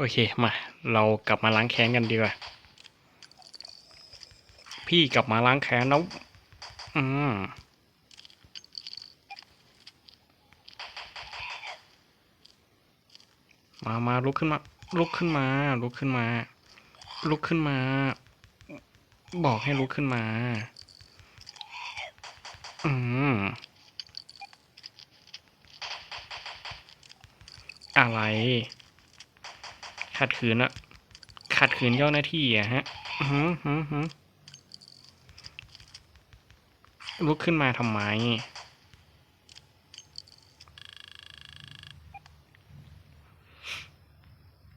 โอเคมา เรากลับมาล้างแค้นกันดีกว่า พี่กลับมาล้างแค้นแล้ว อืมมามาลุกขึ้นมา ลุกขึ้นมา ลุกขึ้นมา ลุกขึ้นมา บอกให้ลุกขึ้นมา อืม อะไร ขัดขืนอะขัดขืนเจ้าหน้าที่อะฮะอือหือหือหือลุกขึ้นมาทำไม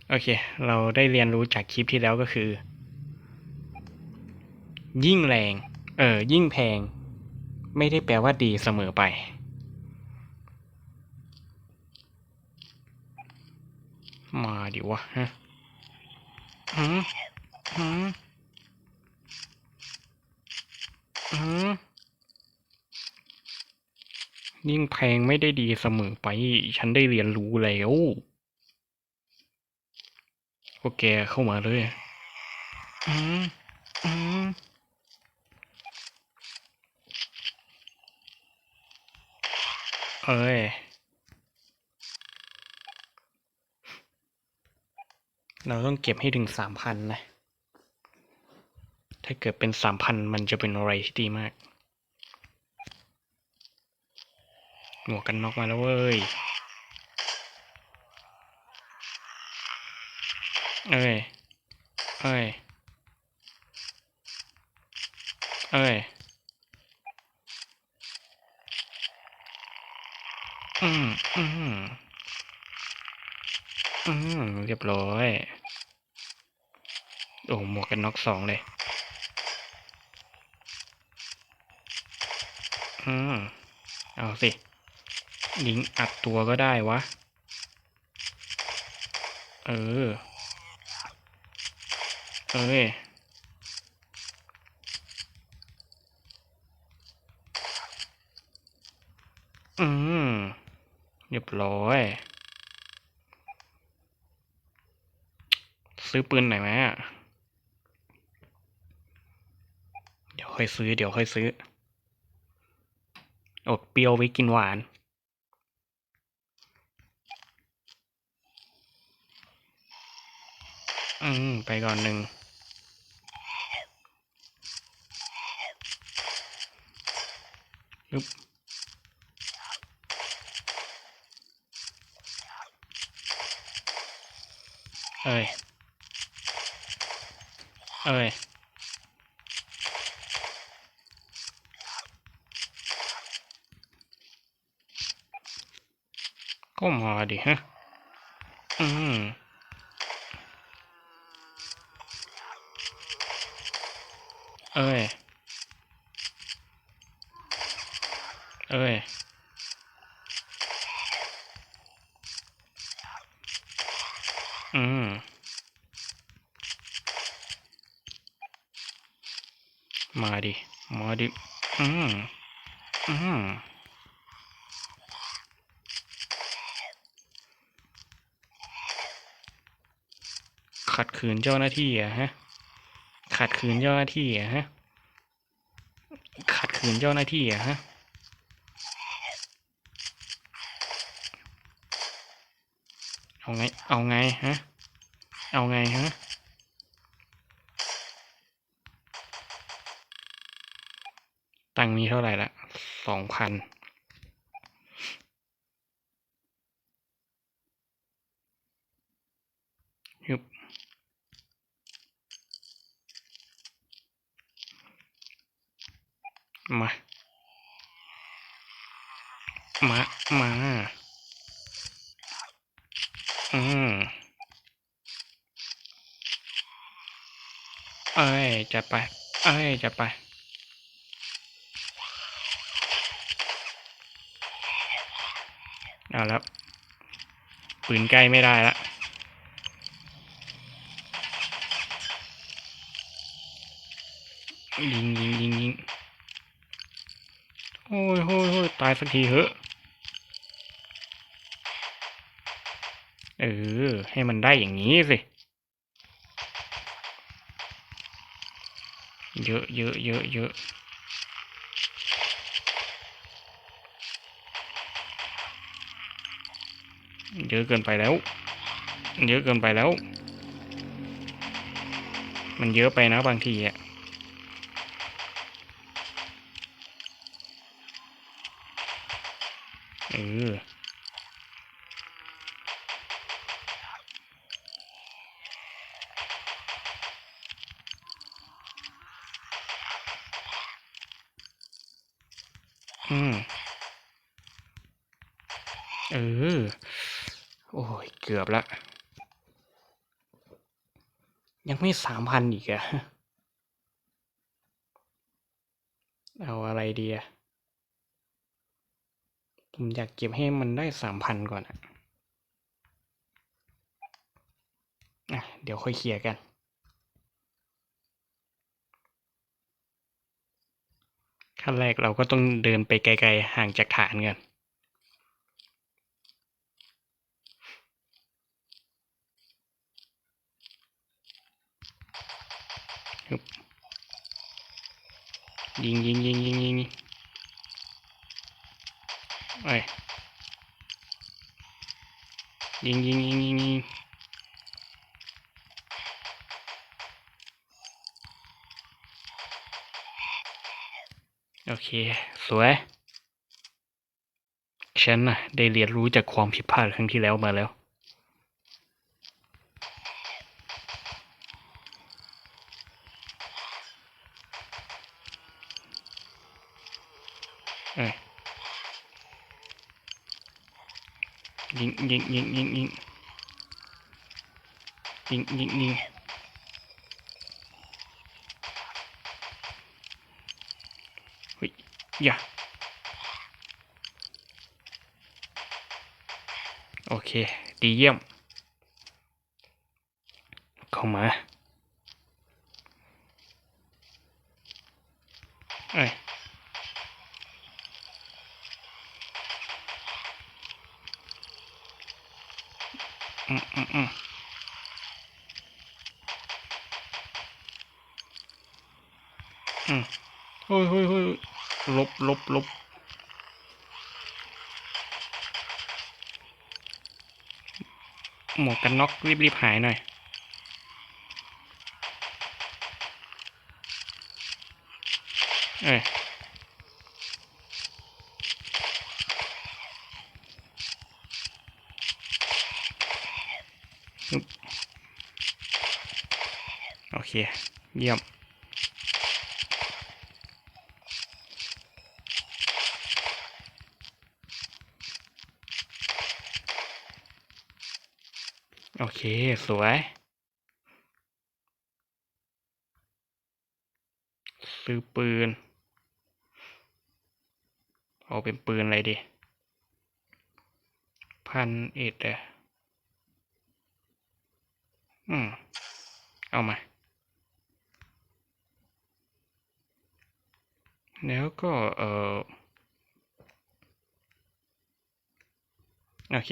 โอเค เราได้เรียนรู้จากคลิปที่แล้วก็คือ ยิ่งแรง เออ ยิ่งแพง ไม่ได้แปลว่าดีเสมอไปมาดิวะฮะ หืมหืมหืมยิ่งแพงไม่ได้ดีเสมอไป ฉันได้เรียนรู้แล้วพวกแกเข้ามาเลยอืมอืมเอ้ย เราต้องเก็บให้ถึงสามพันนะ ถ้าเกิดเป็นสามพันมันจะเป็นอะไรที่ดีมาก หมวกกันน็อกมาแล้วเว้ย เอ้ย เอ้ย เอ้ย อืม อืม อืม เรียบร้อย อ้หมวกกันน็อกสองเลย อืม เอาสิยิงอัดตัวก็ได้วะ เออ เอ้ยอืมเรียบร้อย ซื้อปืนไหนไหมอะเดี๋ยว ค่อยซื้อเดี๋ยวค่อยซื้อ อดเปรี้ยวไว้กินหวาน อืม ไปก่อนหนึ่งอึ๊บเอ้ย เอ้ย ก็มาดิฮะ อืมเอ้ย เอ้ย อืม มาดิ มาดิ อืม อืม ขืนเจ้าหน้าที่อะฮะ ขัดขืนเจ้าหน้าที่อะฮะ ขัดขืนเจ้าหน้าที่อะฮะ เอาไง เอาไงฮะ เอาไงฮะตังมีเท่าไหร่ละสองพัน ฮึบ มา มา มา อืมเอ้ย จะไป เอ้ย จะไป เอาแล้วปืนใกล้ไม่ได้ละายสักทีเหอะ เออ ให้มันได้อย่างนี้สิ เยอะเยอะเยอะเยอะเยอะเกินไปแล้ว เยอะเกินไปแล้ว มันเยอะไปนะบางทีอะ อออืม เออ โอ้ย เกือบละ ยังไม่สามพันอีกอะเอาอะไรดีอะ ผมอยากเก็บให้มันได้สามพันก่อนอะอะ เดี๋ยวค่อยเคลียร์กัน ขั้นแรกเราก็ต้องเดินไปไกลๆ ห่างจากฐานกันยิงยิงยิงยิงยิง ยิงเอ้ยยิงยิงยิงยิงยิงโอเค สวยฉันนะได้เรียนรู้จากความผิดพลาดครั้งที่แล้วมาแล้ว ยิงยิงยิงยิงยิงยิงยิงยิงเฮ้ยอย่าโอเค ดีเยี่ยม เข้ามา เอ้ย อืมอืมอืมอืมเฮ้ยเฮ้ยเฮ้ย ลบลบหมวกกันน็อกรีบรีบหายหน่อยเอ้ยโอเค เยี่ยม เคสวย ซื้อปืน เอาเป็นปืนอะไรดี พันเอ็ดอะอืม เอามา แล้วก็ เออโอเค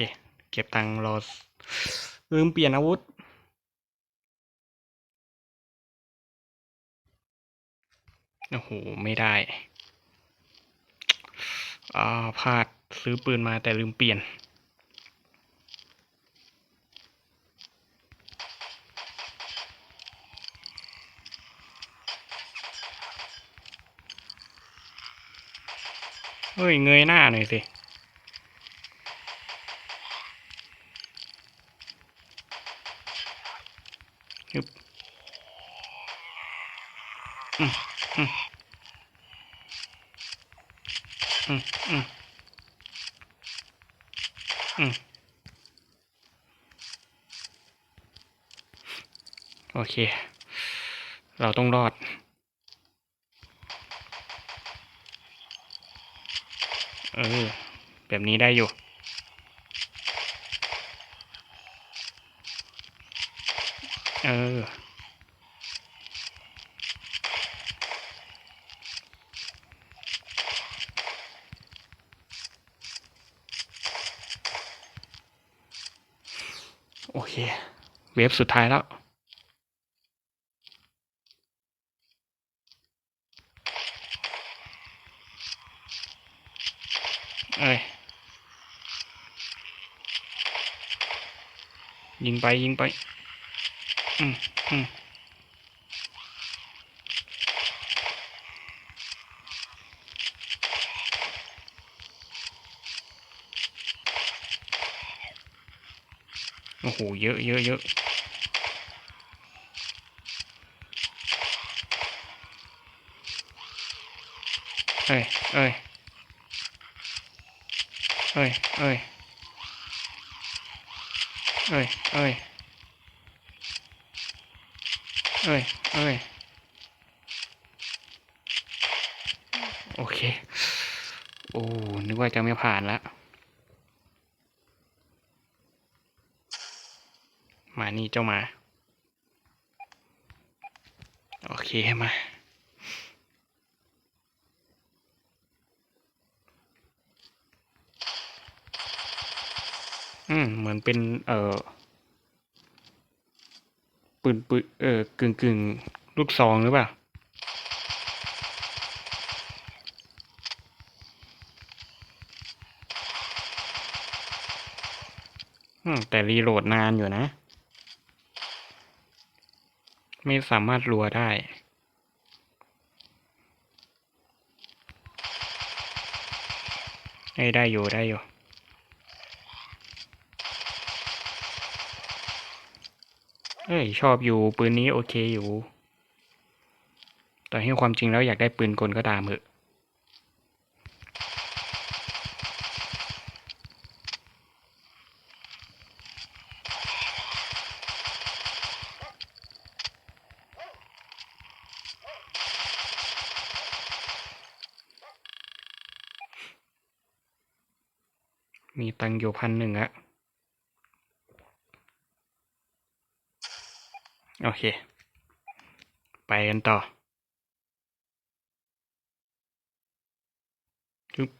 เก็บตังค์รอ ลืมเปลี่ยนอาวุธ โอ้โห ไม่ได้ อ่าพลาดซื้อปืนมาแต่ลืมเปลี่ยน เฮ้ย เงยหน้าหน่อยสิ ฮึบ อืมอืมอืมโอเค เราต้องรอด เออ แบบนี้ได้อยู่ เออ เค เวฟสุดท้ายแล้ว เอ้ยยิงไปยิงไป อืมอืมโอ้โห เยอะเยอะเยอะ เอ้ยเอ้ยเอ้ยเอ้ยเอ้ยเอ้ยเอ้ยเอ้ยโอเค โอ้ นึกว่าจะไม่ผ่านละ มานี่เจ้ามา โอเคมา อืมเหมือนเป็น เอ่อปืนปืนเออกึ่งกึ่งลูกซองหรือเปล่าอืมแต่รีโหลดนานอยู่นะ ไม่สามารถรัวได้เอ้ได้อยู่ได้อยู่ เอ้ยชอบอยู่ปืนนี้โอเคอยู่ แต่ให้ความจริงแล้วอยากได้ปืนกลก็ตามเหอะมีตังค์อยู่พันหนึ่งอะ โอเค ไปกันต่อจุ๊บ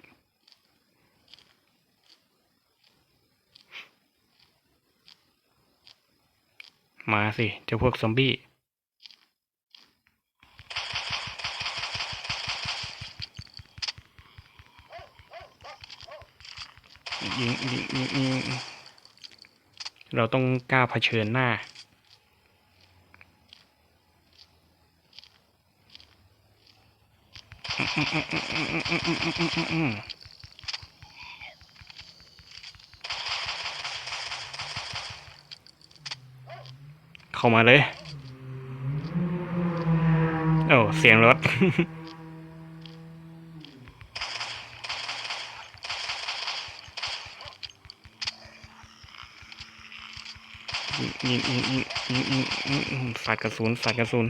มาสิเจ้าพวกซอมบี้ยิงยิงยิงยิงเราต้องกล้าเผชิญหน้า เข้ามาเลย โอ้ เสียงรถสัตกระสุนสัตกระสุน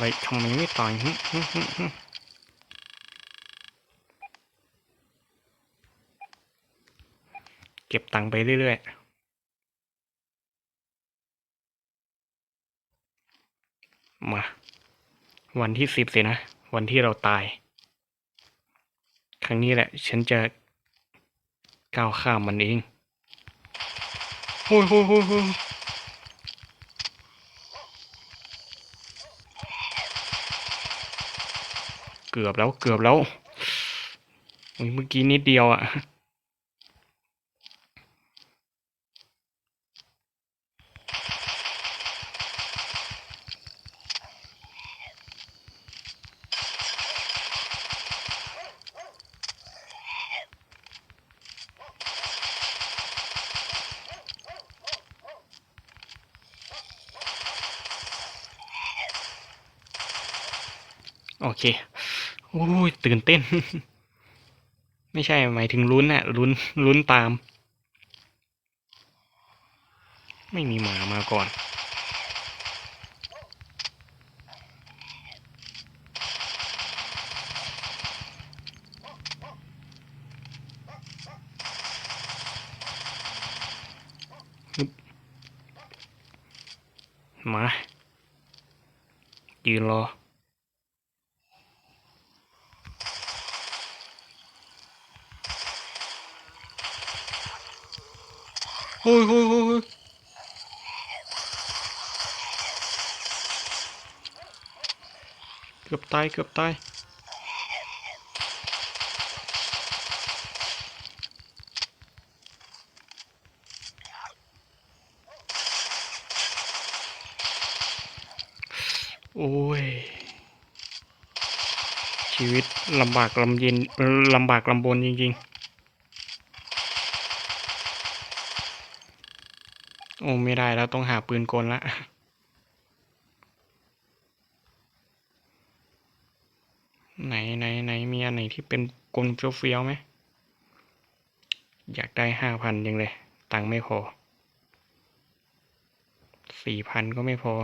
อะไรทำไมไม่ต่อยเก็บตังค์ไปเรื่อยๆมา วันที่สิบสินะ วันที่เราตาย ครั้งนี้แหละ ฉันจะก้าวข้ามมันเองโอ้ยโอ้ยโอ้ยโอ้ย เกือบแล้วเกือบแล้วโอ้ยเมื่อกี้นิดเดียวอะ่ะโอเค อ้ยตื่นเต้น ไม่ใช่หมายถึงลุ้นอะลุ้นลุ้นตาม ไม่มีหมามาก่อน มา ยืนรอ โอ้ยโอ้ยโอ้ยเกือบตายเกือบตายโอ้ย ชีวิตลำบากลำเย็นลำบากลำบนจริง ๆ อ้ไม่ได้แล้วต้องหาปืนกลละไหนไหนไหนมีอันไหนที่เป็นกลเฟี้ยวๆไหม อยากได้ห้าพันยังเลย ตังค์ไม่พอสี่พันก็ไม่พอ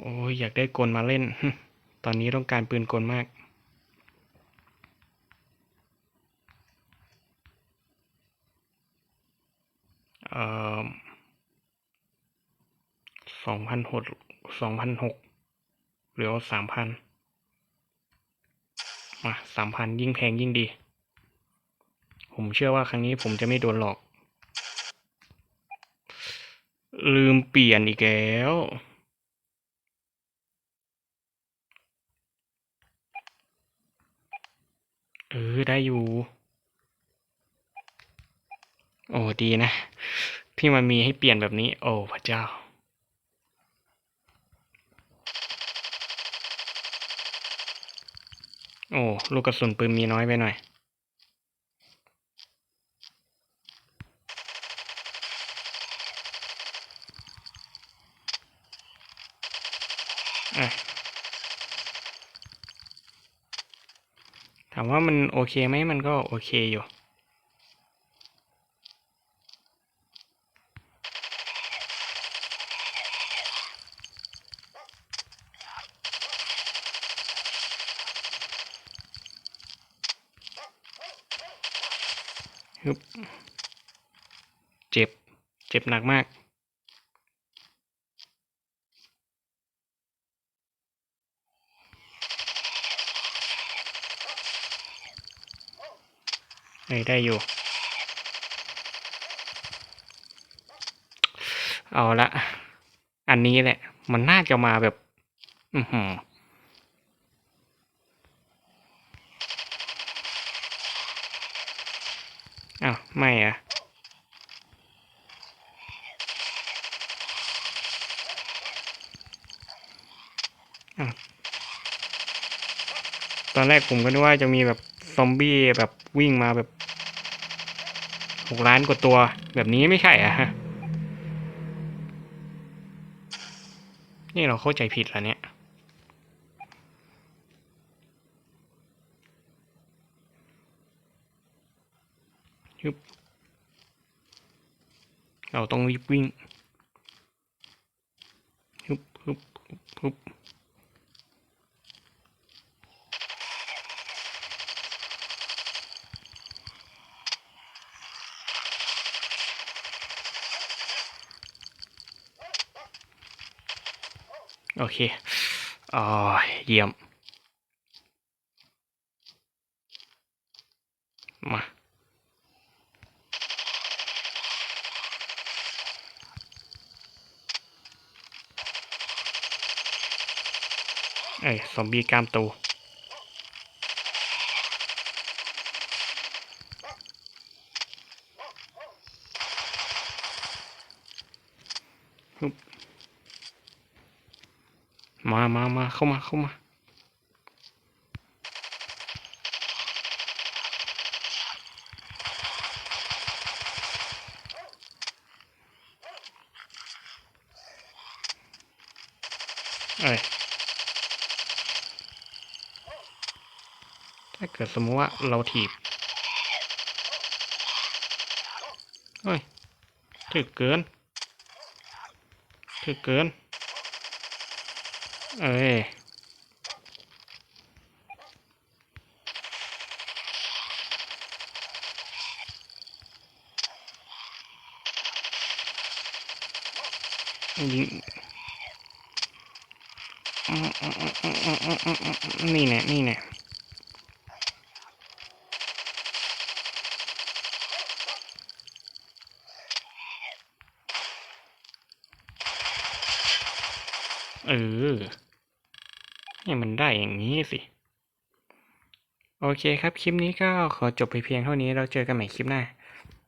โอ้ยอยากได้กลมาเล่น ตอนนี้ต้องการปืนกลมาก เอ่อ สองพันหกสองพันหกหรือว่าสามพันมาสามพันยิ่งแพงยิ่งดี ผมเชื่อว่าครั้งนี้ผมจะไม่โดนหลอก ลืมเปลี่ยนอีกแล้วเออได้อยู่ โอ้ดีนะที่มันมีให้เปลี่ยนแบบนี้ โอ้พระเจ้า โอ้ลูกกระสุนปืนมีน้อยไปหน่อย อะถามว่ามันโอเคไหมมันก็โอเคอยู่ ฮึบเจ็บ เจ็บหนักมากเอ้ได้อยู่ เอาละ อันนี้แหละ มันน่าจะมาแบบ อือหืออ้าว ไม่อะตอนแรกผมก็นึกว่าจะมีแบบซอมบี้แบบวิ่งมาแบบหกล้านกว่าตัวแบบนี้ไม่ใช่อะฮะ นี่เราเข้าใจผิดแล้วเนี่ย ฮึบ เราต้องรีบวิ่งฮึบฮึบฮึบฮึบโอเคอ๋อเยี่ยม มา เอมบี้กล้ามโตมามามาเข้ามา เข้ามา เอ้ย ถ้าเกิดสมมติว่าเราถีบเฮ้ยถึกเกิน ถึกเกิน เอ้ยยิงนี่แน่นี่แน่ เออ ให้มันได้อย่างนี้สิ โอเคครับ คลิปนี้ก็ขอจบไปเพียงเท่านี้เราเจอกันใหม่คลิปหน้า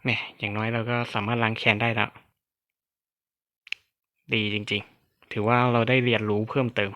แหมอย่างน้อยเราก็สามารถล้างแค้นได้แล้ว ดีจริง ๆ ถือว่าเราได้เรียนรู้เพิ่มเติม